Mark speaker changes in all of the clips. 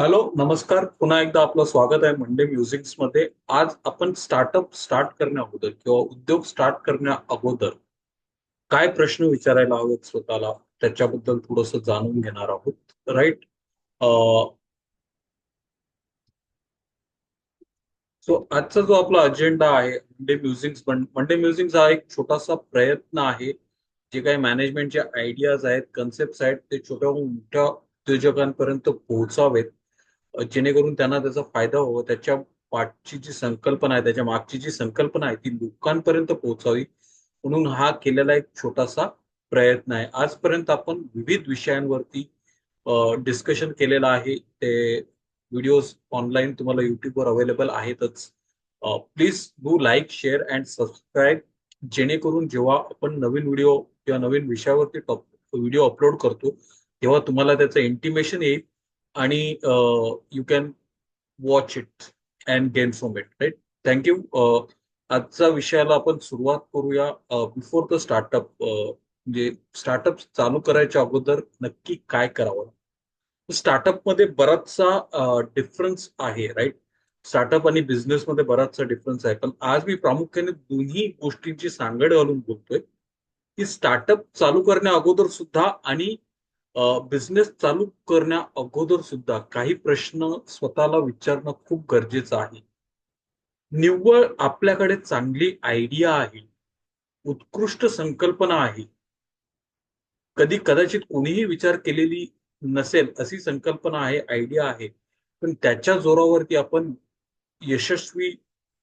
Speaker 1: Hello नमस्कार. पुन्हा एकदा आपलं स्वागत आहे मंडे म्युझिक्समध्ये. आज आपण स्टार्टअप स्टार्ट करण्या अगोदर किंवा उद्योग स्टार्ट करण्या अगोदर काय प्रश्न विचारायला हवेत स्वतःला? त्याच्याबद्दल थोडस जाणून घेणार आहोत. राईट सो आजचा जो आपला अजेंडा आहे मंडे म्युझिक्स मंडे म्युझिक्स हा एक छोटासा प्रयत्न आहे. जे काही मॅनेजमेंटचे आयडियाज आहेत कन्सेप्ट आहेत ते छोट्या मोठ्या उद्योजकांपर्यंत पोहोचावेत. जेणेकरून त्यांना त्याचा फायदा व्हावा. त्याच्या पाठची जी संकल्पना आहे त्याच्या मागची जी संकल्पना आहे ती लोकांपर्यंत पोहोचावी. म्हणून हा केलेला एक छोटासा प्रयत्न आहे. आजपर्यंत आपण विविध विषयांवरती डिस्कशन केलेलं आहे. ते व्हिडिओज ऑनलाईन तुम्हाला युट्यूबवर अवेलेबल आहेतच. Please do like share and subscribe जेणेकरून जेव्हा आपण नवीन व्हिडिओ किंवा नवीन विषयावरती व्हिडिओ अपलोड करतो तेव्हा तुम्हाला त्याचं इंटिमेशन येईल. आणि you can watch it and gain from it right thank you आजच्या विषयाला आपण सुरुवात करूया. बिफोर द स्टार्टअप म्हणजे स्टार्टअप चालू करायच्या अगोदर नक्की काय करावं? स्टार्टअपमध्ये बराचसा डिफरन्स आहे राईट स्टार्टअप आणि बिझनेसमध्ये बराचसा डिफरन्स आहे. पण आज मी प्रामुख्याने दोन्ही गोष्टींची सांगड घालून बोलतोय. की स्टार्टअप चालू करण्या अगोदर सुद्धा आणि बिझनेस चालू करण्या अगोदर सुद्धा काही प्रश्न स्वतःला विचारणं खूप गरजेचं आहे. निव्वळ आपल्याकडे चांगली आयडिया आहे उत्कृष्ट संकल्पना आहे कधी कदाचित कोणीही विचार केलेली नसेल अशी संकल्पना आहे आयडिया आहे पण त्याच्या जोरावरती आपण यशस्वी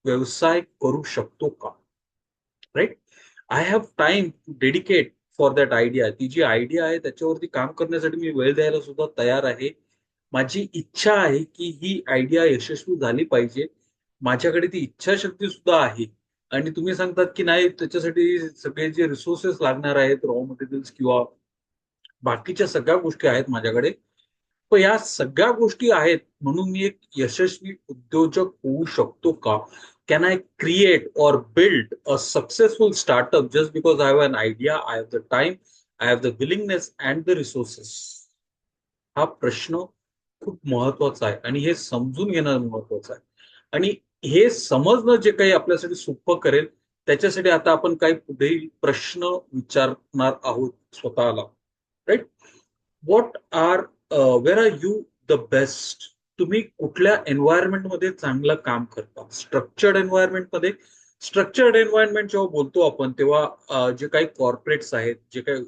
Speaker 1: व्यवसाय करू शकतो का? Right I have time to dedicate for that idea ती जी आयडिया आहे त्याच्यावरती काम करण्यासाठी मी वेळ द्यायला सुद्धा तयार आहे. माझी इच्छा आहे की ही आयडिया यशस्वी झाली पाहिजे. माझ्याकडे ती इच्छाशक्ती सुद्धा आहे. आणि तुम्ही सांगतात की नाही त्याच्यासाठी सगळे जे रिसोर्सेस लागणार आहेत रॉ मटेरियल्स किंवा बाकीच्या सगळ्या गोष्टी आहेत माझ्याकडे. पण या सगळ्या गोष्टी आहेत म्हणून मी एक यशस्वी उद्योजक होऊ शकतो का? can I create or build a successful startup just because I have an idea, I have the time, I have the willingness and the resources? हा प्रश्न खूप महत्वाचा आहे आणि हे समजून घेणं महत्वाचं आहे आणि हे समजणं जे काही आपल्यासाठी सोपं करेल त्याच्यासाठी आता आपण काही पुढील प्रश्न विचारणार आहोत स्वतःला right what are where are you the best तुम्ही कुठल्या एन्व्हायरमेंटमध्ये चांगलं काम करता? स्ट्रक्चर्ड एन्व्हायरमेंटमध्ये स्ट्रक्चर्ड एन्व्हायरमेंट जेव्हा बोलतो आपण तेव्हा जे काही कॉर्पोरेट्स आहेत जे काही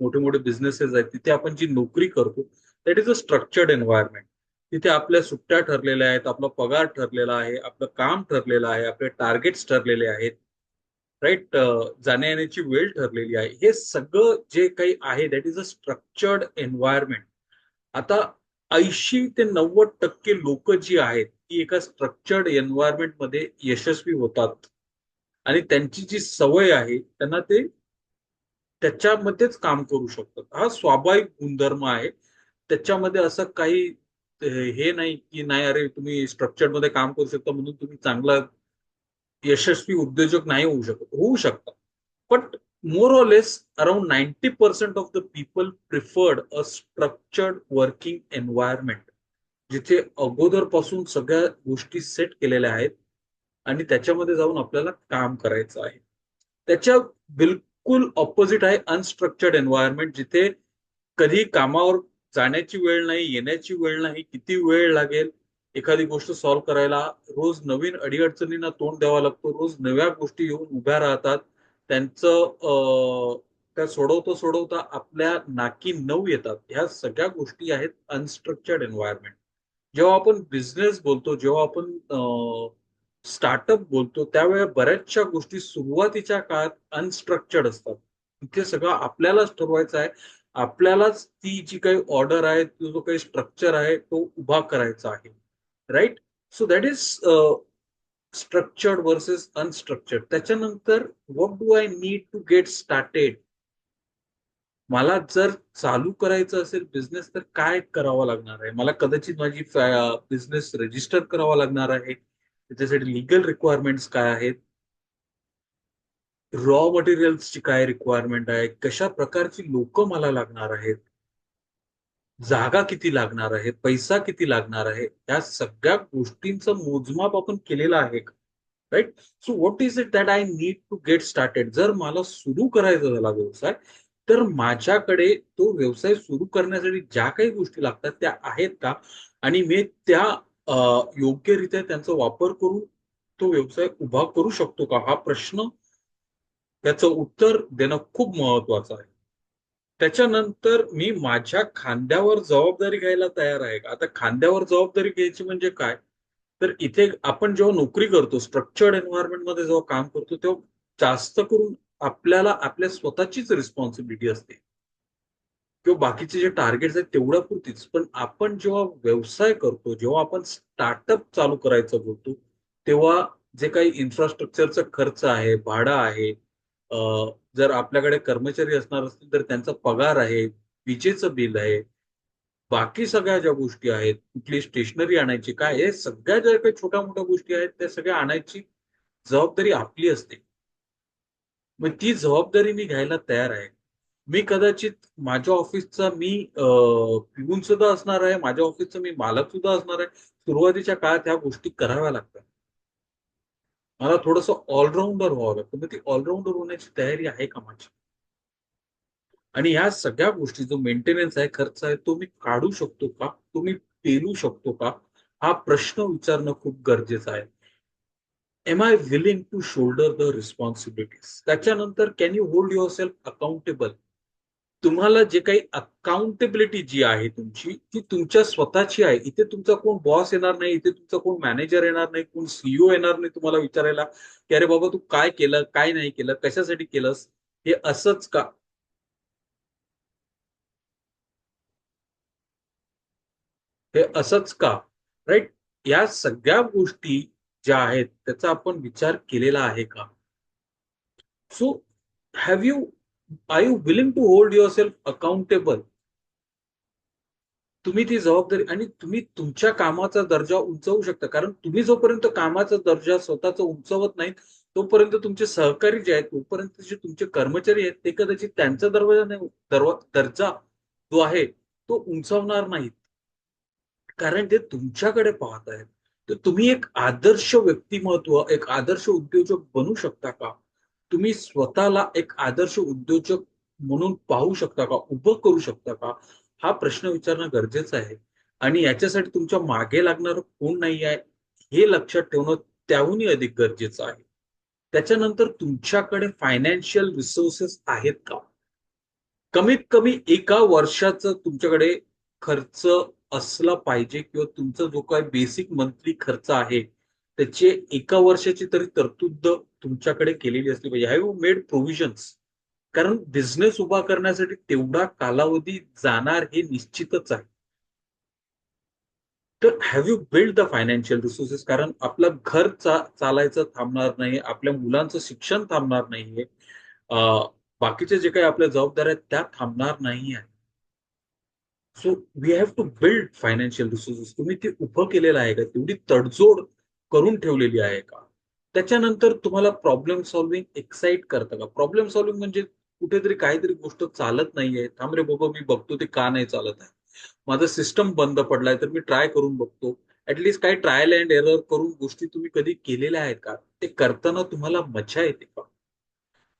Speaker 1: मोठे मोठे बिझनेसेस आहेत तिथे आपण जी नोकरी करतो that is a structured environment तिथे आपल्या सुट्ट्या ठरलेल्या आहेत आपला पगार ठरलेला आहे आपलं काम ठरलेलं आहे आपले टार्गेट्स ठरलेले आहेत राईट जाण्या येण्याची वेळ ठरलेली आहे. हे सगळं जे काही आहे that is a structured environment आता ऐंशी ते नव्वद टक्के लोक जी आहेत ती एका स्ट्रक्चर्ड एन्व्हायरमेंटमध्ये यशस्वी होतात. आणि त्यांची जी सवय आहे त्यांना ते त्याच्यामध्येच काम करू शकतात. हा स्वाभाविक गुणधर्म आहे. त्याच्यामध्ये असं काही हे नाही की नाही अरे तुम्ही स्ट्रक्चर्डमध्ये काम करू शकता म्हणून तुम्ही चांगला यशस्वी उद्योजक नाही होऊ शकत. होऊ शकता पण more or less around 90% of the people preferred a structured working environment जिथे अगोदरपासून सगळ्या गोष्टी सेट केलेल्या आहेत आणि त्याच्यामध्ये जाऊन आपल्याला काम करायचं आहे. त्याच्या बिलकुल ऑपोजिट आहे अनस्ट्रक्चर्ड एन्व्हायरमेंट जिथे कधी कामावर जाण्याची वेळ नाही येण्याची वेळ नाही किती वेळ लागेल एखादी गोष्ट सॉल्व्ह करायला रोज नवीन अडीअडचणींना तोंड द्यावा लागतो रोज नव्या गोष्टी येऊन उभ्या राहतात. त्यांचं त्या सोडवता सोडवता आपल्या नाकी नऊ येतात. ह्या सगळ्या गोष्टी आहेत अनस्ट्रक्चर्ड एन्व्हायरमेंट जेव्हा आपण बिझनेस बोलतो जेव्हा आपण स्टार्टअप बोलतो त्यावेळेला बऱ्याचशा गोष्टी सुरुवातीच्या काळात अनस्ट्रक्चर्ड असतात. ते सगळं आपल्यालाच ठरवायचं आहे. आपल्यालाच ती जी काही ऑर्डर आहे जो काही स्ट्रक्चर आहे तो उभा करायचा आहे. Right so that is structured versus unstructured त्याच्यानंतर what do I need to get started मला जर चालू करायचं असेल बिझनेस तर काय करावं लागणार आहे? मला कदाचित माझी बिझनेस रजिस्टर करावा लागणार आहे. त्याच्यासाठी लिगल रिक्वायरमेंट्स काय आहेत? रॉ मटेरियल्सची काय रिक्वायरमेंट आहे? कशा प्रकारची लोक मला लागणार आहेत? जागा किती लागणार आहे पैसा किती लागणार आहे या सगळ्या गोष्टींचं मोजमाप आपण केलेलं आहे का? Right so what is it that I need to get started जर मला सुरू करायचा झाला व्यवसाय तर माझ्याकडे तो व्यवसाय सुरू करण्यासाठी ज्या काही गोष्टी लागतात त्या आहेत का? आणि मी त्या योग्यरित्या त्यांचा वापर करून तो व्यवसाय उभा करू शकतो का? हा प्रश्न त्याचं उत्तर देणं खूप महत्वाचं आहे. त्याच्यानंतर मी माझ्या खांद्यावर जबाबदारी घ्यायला तयार आहे. का आता खांद्यावर जबाबदारी घ्यायची म्हणजे काय? तर इथे आपण जेव्हा नोकरी करतो स्ट्रक्चर्ड एन्व्हायरमेंटमध्ये जेव्हा काम करतो तेव्हा जास्त करून आपल्याला आपल्या स्वतःचीच रिस्पॉन्सिबिलिटी असते. किंवा बाकीचे जे टार्गेट्स आहेत तेवढ्या पुरतीच पण आपण जेव्हा व्यवसाय करतो जेव्हा आपण स्टार्टअप चालू करायचं बोलतो तेव्हा जे काही इन्फ्रास्ट्रक्चरचा खर्च आहे भाडं आहे जर आपल्याकडे कर्मचारी असणार असतील तर त्यांचा पगार आहे विजेचं बिल आहे बाकी सगळ्या ज्या गोष्टी आहेत कुठली स्टेशनरी आणायची काय हे सगळ्या ज्या काही छोट्या मोठ्या गोष्टी आहेत त्या सगळ्या आणायची जबाबदारी आपली असते. मग ती जबाबदारी मी घ्यायला तयार आहे. मी कदाचित माझ्या ऑफिसचा मी पिऊन सुद्धा असणार आहे माझ्या ऑफिसचा मी मालक सुद्धा असणार आहे. सुरुवातीच्या काळात ह्या गोष्टी कराव्या लागतात. मला थोडस ऑलराऊंडर व्हावं लागतं. म्हणजे ती ऑलराऊंडर होण्याची तयारी आहे का माझी? आणि या सगळ्या गोष्टी जो मेंटेनन्स आहे खर्च आहे तो मी काढू शकतो का? तो मी पेलू शकतो का? हा प्रश्न विचारणं खूप गरजेचं आहे. Am I willing to shoulder the responsibilities त्याच्यानंतर can you hold yourself accountable तुम्हाला जे काही अकाउंटेबिलिटी जी आहे तुमची ती तुमच्या स्वतःची आहे. इथे तुमचा कोण बॉस येणार नाही इथे तुमचा कोण मॅनेजर येणार नाही कोण सीईओ येणार नाही तुम्हाला विचारायला की अरे बाबा तू काय केलं काय नाही केलं कशासाठी केलंस हे असंच का? हे असंच का? राईट या सगळ्या गोष्टी ज्या आहेत त्याचा आपण विचार केलेला आहे का? So have you are you willing to hold yourself accountable तुम्ही ती जबाबदारी आणि तुम्ही तुमच्या कामाचा दर्जा उंचवू शकता. कारण तुम्ही जोपर्यंत कामाचा दर्जा स्वतःचा उंचवत नाहीत तोपर्यंत तुमचे सहकारी जे आहेत तोपर्यंत जे तुमचे कर्मचारी आहेत ते कदाचित त्यांचा दरवाजा नाही दर्जा जो आहे तो उंचावणार नाहीत. कारण ते तुमच्याकडे पाहत आहेत. तर तुम्ही एक आदर्श व्यक्तिमत्व एक आदर्श उद्योजक बनू शकता का? तुम्ही स्वतःला एक आदर्श उद्योजक म्हणून पाहू शकता का? उभं करू शकता का? हा प्रश्न विचारणं गरजेचं आहे. आणि याच्यासाठी तुमच्या मागे लागणार कोण नाही आहे हे लक्षात ठेवणं त्याहूनही अधिक गरजेचं आहे. त्याच्यानंतर तुमच्याकडे फायनान्शियल रिसोर्सेस आहेत का? कमीत कमी एका वर्षाचं तुमच्याकडे खर्च असला पाहिजे किंवा तुमचा जो काही बेसिक मंथली खर्च आहे त्याचे एका वर्षाची तरी तरतूद तुमच्याकडे केलेली असली पाहिजे. हॅव मेड प्रोव्हिजन्स कारण बिझनेस उभा करण्यासाठी तेवढा कालावधी जाणार हे निश्चितच आहे. तर have you build the financial resources कारण आपलं घर चा चालायचं थांबणार नाही आपल्या मुलांचं शिक्षण थांबणार नाहीये बाकीचे जे काही आपल्या जबाबदाऱ्या आहेत त्या थांबणार नाही आहे so we have to build financial resources तुम्ही ते उभं केलेलं आहे का? तेवढी तडजोड करून ठेवलेली आहे का? त्याच्यानंतर तुम्हाला प्रॉब्लेम सॉल्विंग एक्साइट करतं का? प्रॉब्लेम सॉल्विंग म्हणजे कुठेतरी काहीतरी गोष्ट चालत नाहीये. थांब रे बाबा मी बघतो ते का नाही चालत आहे. माझा सिस्टम बंद पडलाय तर मी ट्राय करून बघतो. ऍटलीस्ट काही ट्रायल अँड एरर करून गोष्टी तुम्ही कधी केलेल्या आहेत का? ते करताना तुम्हाला मजा येते का?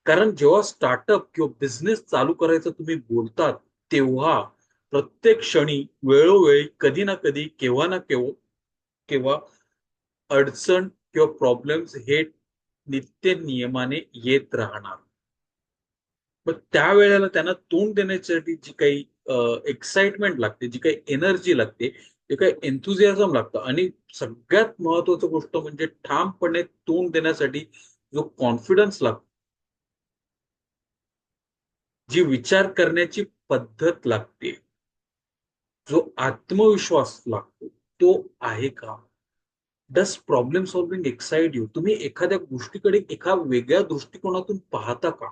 Speaker 1: कारण जेव्हा स्टार्टअप किंवा बिझनेस चालू करायचं तुम्ही बोलतात तेव्हा प्रत्येक क्षणी वेळोवेळी कधी ना कधी केव्हा ना केव्हा केव्हा अडचण किंवा प्रॉब्लेम्स हे नित्य नियमाने येत राहणार. मग त्यावेळेला त्यांना तोंड देण्यासाठी जी काही एक्साइटमेंट लागते जी काही एनर्जी लागते जे काही एन्थुझियाझम लागतं आणि सगळ्यात महत्वाचं गोष्ट म्हणजे ठामपणे तोंड देण्यासाठी जो कॉन्फिडन्स लागतो. जी विचार करण्याची पद्धत लागते. जो आत्मविश्वास लागतो तो आहे का? Does problem solving excite you तुम्ही एखाद्या गोष्टीकडे एका वेगळ्या दृष्टिकोनातून पाहता का?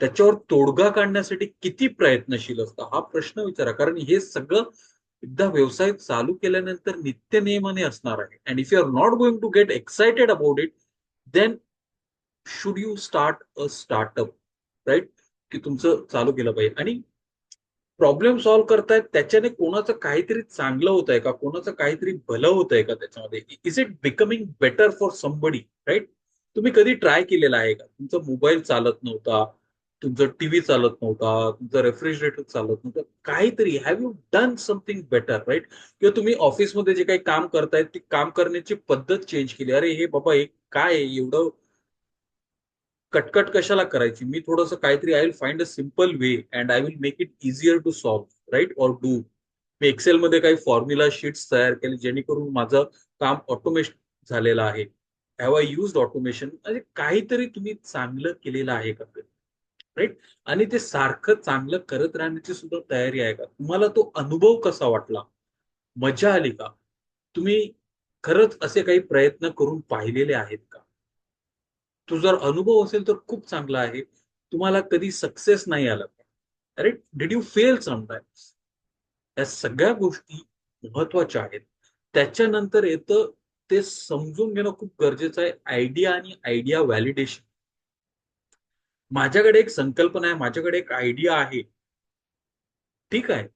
Speaker 1: त्याच्यावर तोडगा काढण्यासाठी किती प्रयत्नशील असता? हा प्रश्न विचारा. कारण हे सगळं एकदा व्यवसाय चालू केल्यानंतर नित्य नियमाने असणार आहे. And if you are not going to get excited about it then should you start a startup right की तुमचं चालू केलं पाहिजे. आणि प्रॉब्लेम सॉल्व्ह करतायत त्याच्याने कोणाचं काहीतरी चांगलं होत आहे का? कोणाचं काहीतरी भलं होत आहे का त्याच्यामध्ये? Is it becoming better for somebody right तुम्ही कधी ट्राय केलेला आहे का? तुमचा मोबाईल चालत नव्हता तुमचा टीव्ही चालत नव्हता तुमचं रेफ्रिजरेटर चालत नव्हतं काहीतरी. Have you done something better right किंवा तुम्ही ऑफिसमध्ये जे काही काम करतायत ती काम करण्याची पद्धत चेंज केली. अरे हे बाबा हे काय एवढं कटकट कशाला करायची? मी थोडंसं काहीतरी I will find a simple way and I will make it easier to solve right or do मी एक्सेलमध्ये काही फॉर्म्युला शीट्स तयार केले जेणेकरून माझं काम ऑटोमेशन झालेलं आहे. हॅव आय युज ऑटोमेशन म्हणजे काहीतरी तुम्ही चांगलं केलेलं आहे का? राईट आणि ते सारखं चांगलं करत राहण्याची सुद्धा तयारी आहे का? तुम्हाला तो अनुभव कसा वाटला? मजा आली का? तुम्ही खरंच असे काही प्रयत्न करून पाहिलेले आहेत का? तू जर अनुभव असेल तर खूप चांगला आहे. तुम्हाला कधी सक्सेस नाही आला. अरे डिड यू फेल समटाईम्स या सगळ्या गोष्टी महत्त्वाच्या आहेत. त्याच्यानंतर येतं ते समजून घेणं खूप गरजेचं आहे. आयडिया आणि आयडिया व्हॅलिडेशन माझ्याकडे एक संकल्पना आहे. माझ्याकडे एक आयडिया आहे. ठीक आहे.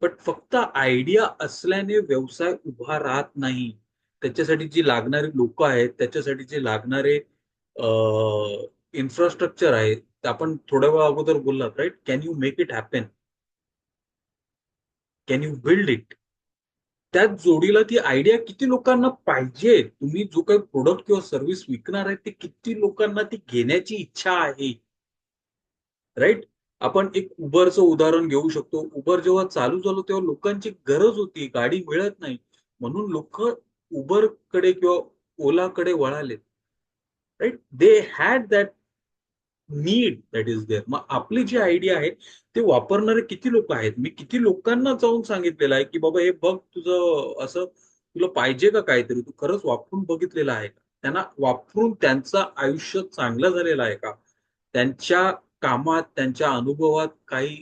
Speaker 1: पण फक्त आयडिया असल्याने व्यवसाय उभा राहत नाही. त्याच्यासाठी जी लागणारी लोक आहेत त्याच्यासाठी जे लागणारे इन्फ्रास्ट्रक्चर आहे आपण थोड्या वेळा अगोदर बोललात right can you make it happen can you build it त्या जोडीला ती आयडिया किती लोकांना पाहिजे? तुम्ही जो काही प्रोडक्ट किंवा सर्व्हिस विकणार आहे ते किती लोकांना ती घेण्याची इच्छा आहे? राईट आपण एक उबरचं उदाहरण घेऊ शकतो. उबर जेव्हा चालू झालं तेव्हा लोकांची गरज होती. गाडी मिळत नाही. म्हणून लोक उबरकडे किंवा ओलाकडे वळालेत. Right they had that need that is there मग आपली जी आयडिया आहे ते वापरणारे किती लोक आहेत? मी किती लोकांना जाऊन सांगितलेलं आहे की बाबा हे बघ तुझं असं तुला पाहिजे का काहीतरी? तू खरंच वापरून बघितलेलं आहे का? त्यांना वापरून त्यांचं आयुष्य चांगलं झालेलं आहे का? त्यांच्या कामात त्यांच्या अनुभवात काही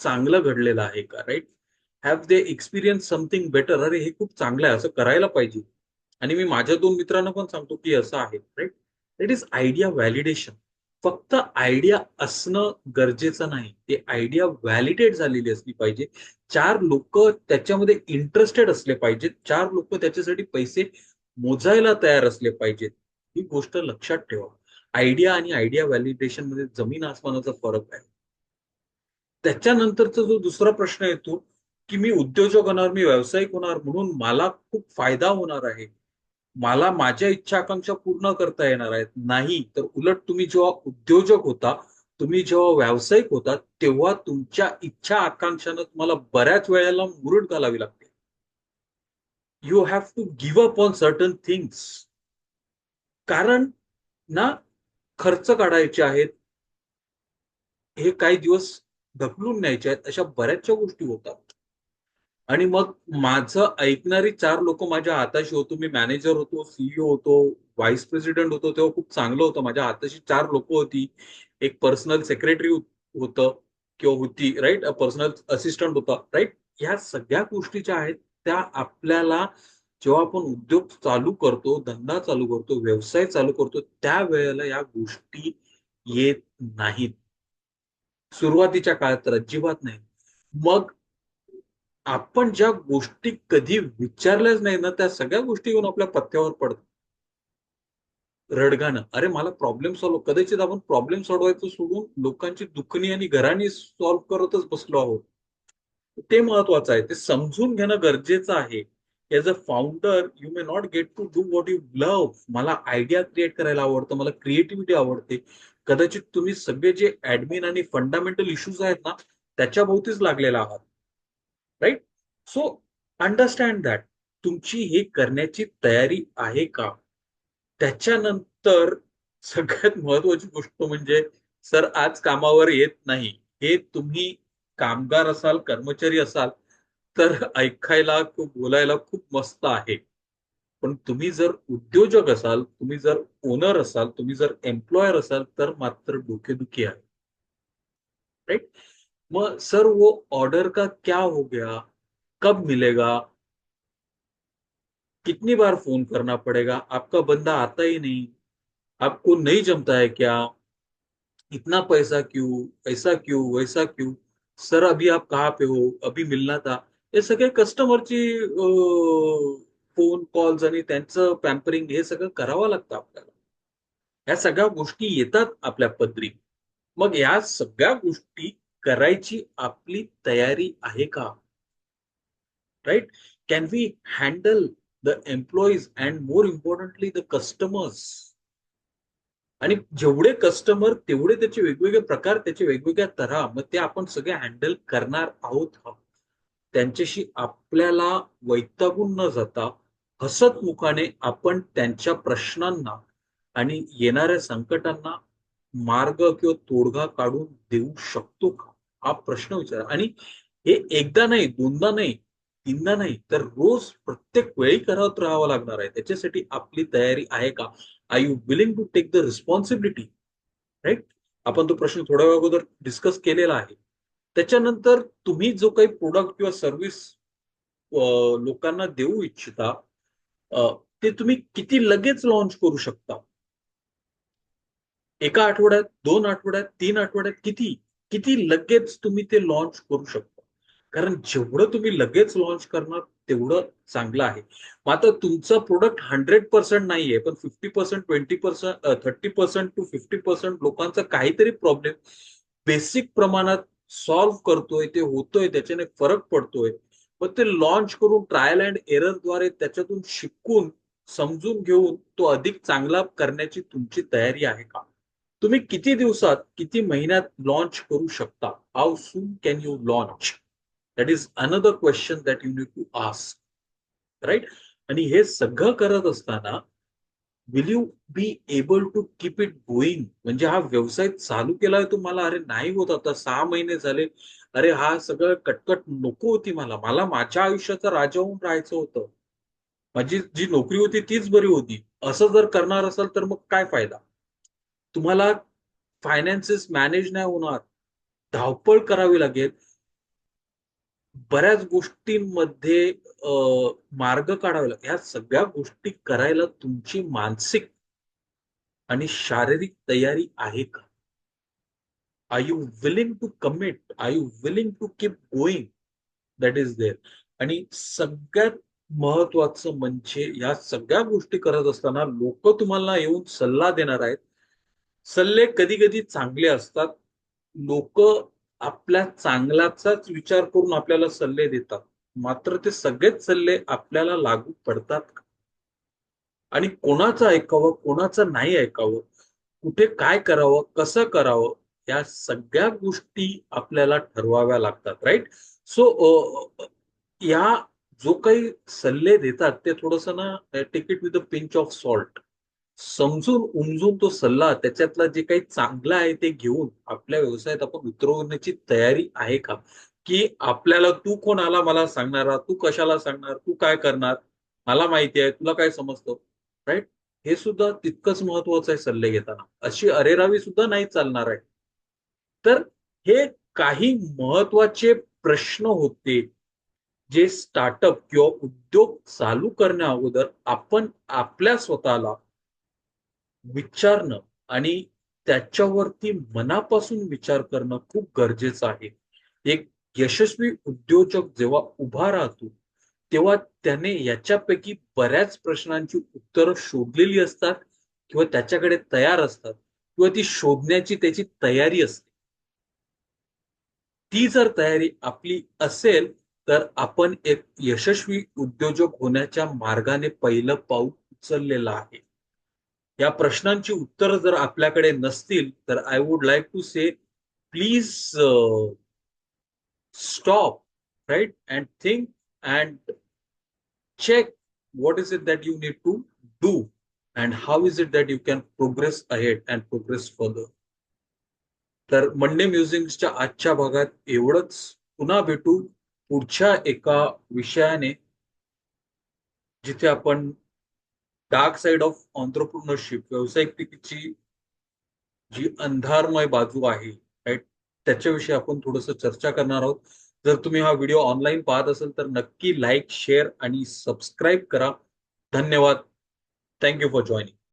Speaker 1: चांगलं घडलेलं आहे का? Right have they experience something better अरे हे खूप चांगलं आहे. असं करायला पाहिजे. आणि मी माझ्या दोन मित्रांना पण सांगतो की असं आहे right it is idea validation फक्त आयडिया असणं गरजेचं नाही. ते आयडिया व्हॅलिडेट झालेली असली पाहिजे. चार लोक त्याच्यामध्ये इंटरेस्टेड असले पाहिजेत. चार लोक त्याच्यासाठी पैसे मोजायला तयार असले पाहिजेत. ही गोष्ट लक्षात ठेवा. आयडिया आणि आयडिया व्हॅलिडेशनमध्ये जमीन आसमानाचा फरक आहे. त्याच्यानंतरचा जो दुसरा प्रश्न येतो की मी उद्योजक होणार मी व्यावसायिक होणार म्हणून मला खूप फायदा होणार आहे. मला माझ्या इच्छा आकांक्षा पूर्ण करता येणार आहेत नाही तर उलट तुम्ही जेव्हा उद्योजक होता तुम्ही जेव्हा व्यावसायिक होता तेव्हा तुमच्या इच्छा आकांक्षानं तुम्हाला बऱ्याच वेळेला मुरड घालावी लागते. You have to give up on certain things कारण ना खर्च काढायचे आहेत हे काही दिवस ढकलून न्यायचे आहेत अशा बऱ्याचशा गोष्टी होतात. आणि मग माझं ऐकणारी चार लोक माझ्या हाताशी होतो. मी मॅनेजर होतो सीईओ होतो व्हाईस प्रेसिडेंट होतो. तेव्हा खूप चांगलं होतं. माझ्या हाताशी चार लोक होती. एक पर्सनल सेक्रेटरी होतं किंवा होती राईट पर्सनल असिस्टंट होता राईट ह्या सगळ्या गोष्टी ज्या आहेत त्या आपल्याला जेव्हा आपण उद्योग चालू करतो धंदा चालू करतो व्यवसाय चालू करतो त्या वेळेला या गोष्टी येत नाहीत. सुरुवातीच्या काळात तर अजिबात नाही. मग आपण ज्या गोष्टी कधी विचारल्याच नाही ना त्या सगळ्या गोष्टी येऊन आपल्या पत्त्यावर पडतात. रडगाणं. अरे मला प्रॉब्लेम सॉल्व्ह कदाचित आपण प्रॉब्लेम सोडवायचं सोडून लोकांची दुखणी आणि घराणी सॉल्व्ह करतच बसलो आहोत. ते महत्वाचं आहे. ते समजून घेणं गरजेचं आहे. As a founder you may not get to do what you love मला आयडिया क्रिएट करायला आवडतं मला क्रिएटिव्हिटी आवडते. कदाचित तुम्ही सगळे जे ऍडमिन आणि फंडामेंटल इश्यूज आहेत ना त्याच्या भोवतीच लागलेला आहात. राईट सो अंडरस्टँड दॅट तुमची हे करण्याची तयारी आहे का? त्याच्यानंतर सगळ्यात महत्वाची गोष्ट म्हणजे सर आज कामावर येत नाही. हे तुम्ही कामगार असाल कर्मचारी असाल तर ऐकायला बोलायला खूप मस्त आहे. पण तुम्ही जर उद्योजक असाल तुम्ही जर ओनर असाल तुम्ही जर एम्प्लॉयर असाल तर मात्र डोकेदुखी आहे. राईट मग सर वो ऑर्डर का क्या हो गया? कब मिलेगा? कितनी बार फोन करना पड़ेगा? आपका बंदा आता ही नहीं। आपको नहीं जमता है क्या? इतना पैसा क्यों? ऐसा क्यों? वैसा क्यों? सर अभी आप कहाँ पे हो? अभी मिलना था। हे सगळे कस्टमरची फोन कॉल्स आणि त्यांचं पॅम्परिंग हे सगळं करावं लागतं आपल्याला. ह्या सगळ्या गोष्टी येतात आपल्या पदरी. मग या सगळ्या गोष्टी करायची आपली तयारी आहे का? Right can we handle the employees and more importantly the customers आणि जेवढे कस्टमर तेवढे त्याचे वेगवेगळे प्रकार त्याचे वेगवेगळ्या तऱ्हा मग ते आपण सगळे हँडल करणार आहोत. त्यांच्याशी आपल्याला वैतागून न जाता हसतमुखाने आपण त्यांच्या प्रश्नांना आणि येणाऱ्या संकटांना मार्ग किंवा तोडगा काढून देऊ शकतो का? हा प्रश्न विचारा. आणि हे एकदा नाही दोनदा नाही तीनदा नाही तर रोज प्रत्येक वेळी करत राहावं लागणार आहे. त्याच्यासाठी आपली तयारी आहे का? I you willing to take the responsibility right आपण तो प्रश्न थोड्या वेळ अगोदर डिस्कस केलेला आहे. त्याच्यानंतर तुम्ही जो काही प्रोडक्ट किंवा सर्व्हिस लोकांना देऊ इच्छिता ते तुम्ही किती लगेच लॉन्च करू शकता? एका आठवड्यात दोन आठवड्यात तीन आठवड्यात किती? किती लगेच तुम्ही ते लॉन्च करू शकता. कारण जेवढं तुम्ही लगेच लॉन्च करणार तेवढं चांगलं आहे. मात्र तुमचं प्रोडक्ट हंड्रेड पर्सेंट नाहीये पण fifty percent twenty percent thirty percent to fifty percent लोकांचा काहीतरी प्रॉब्लेम बेसिक प्रमाणात सॉल्व्ह करतोय ते होतोय त्याच्याने फरक पडतोय. पण ते लॉन्च करून ट्रायल अँड एररद्वारे त्याच्यातून शिकून समजून घेऊन तो अधिक चांगला करण्याची तुमची तयारी आहे का? तुम्ही किती दिवसात किती महिन्यात लॉन्च करू शकता? How soon can you launch that is another question that you need to ask right आणि हे सगळं करत असताना will you be able to keep it going म्हणजे हा व्यवसाय चालू केलाय तुम्हाला? अरे नाही होत आता सहा महिने झाले. अरे हा सगळं कटकट नको होती मला. मला माझ्या आयुष्याचा राजा होऊन राहायचं होतं. माझी जी नोकरी होती तीच बरी होती. असं जर करणार असाल तर मग काय फायदा? तुम्हाला फायनान्सेस मॅनेज नाही होणार धावपळ करावी लागेल. बऱ्याच गोष्टींमध्ये मार्ग काढावे लागेल. या सगळ्या गोष्टी करायला तुमची मानसिक आणि शारीरिक तयारी आहे का? Are you willing to commit are you willing to keep going that is there आणि सगळ्यात महत्वाचं म्हणजे या सगळ्या गोष्टी करत असताना लोक तुम्हाला येऊन सल्ला देणार आहेत. सल्ले कधी कधी चांगले असतात. लोक आपल्या चांगल्याचाच विचार करून आपल्याला सल्ले देतात. मात्र ते सगळेच सल्ले आपल्याला लागू पडतात का? आणि कोणाचं ऐकावं कोणाचं नाही ऐकावं कुठे काय करावं कसं करावं या सगळ्या गोष्टी आपल्याला ठरवाव्या लागतात राईट सो या जो काही सल्ले देतात ते थोडस ना take it with the pinch of salt समजून उमजून तो सल्ला त्याच्यातला जे काही चांगलं आहे ते घेऊन आपल्या व्यवसायात आपण उतरवण्याची तयारी आहे का? की आपल्याला तू कोणाला मला सांगणारा? तू कशाला सांगणार? तू काय करणार? मला माहिती आहे तुला काय समजतं? राईट हे सुद्धा तितकंच महत्वाचं आहे सल्ले घेताना. अशी अरेरावी सुद्धा नाही चालणार आहे. तर हे काही महत्त्वाचे प्रश्न होते जे स्टार्टअप किंवा उद्योग चालू करण्या अगोदर आपण आपल्या स्वतःला विचारणं आणि त्याच्यावरती मनापासून विचार करणं खूप गरजेचं आहे. एक यशस्वी उद्योजक जेव्हा उभा राहतो तेव्हा त्याने याच्यापैकी बऱ्याच प्रश्नांची उत्तरं शोधलेली असतात किंवा त्याच्याकडे तयार असतात किंवा ती शोधण्याची त्याची तयारी असते. ती जर तयारी आपली असेल तर आपण एक यशस्वी उद्योजक होण्याच्या मार्गाने पहिलं पाऊल उचललेलं आहे. या प्रश्नांची उत्तर जर आपल्याकडे नसतील तर I would like to say please stop right and think and check what is it that you need to do and how is it that you can progress ahead and progress further. तर Monday म्युझिकच्या आजच्या भागात एवढंच. पुन्हा भेटू पुढच्या एका विषयाने जिथे आपण डार्क साइड ऑफ ऑन्टरप्रुनरशिप व्यावसायिकतेची जी अंधारमय बाजू आहे राईट त्याच्याविषयी आपण थोडस चर्चा करणार आहोत. जर तुम्ही हा व्हिडिओ ऑनलाईन पाहत असेल तर नक्की लाईक शेअर आणि सबस्क्राईब करा. धन्यवाद. Thank you for joining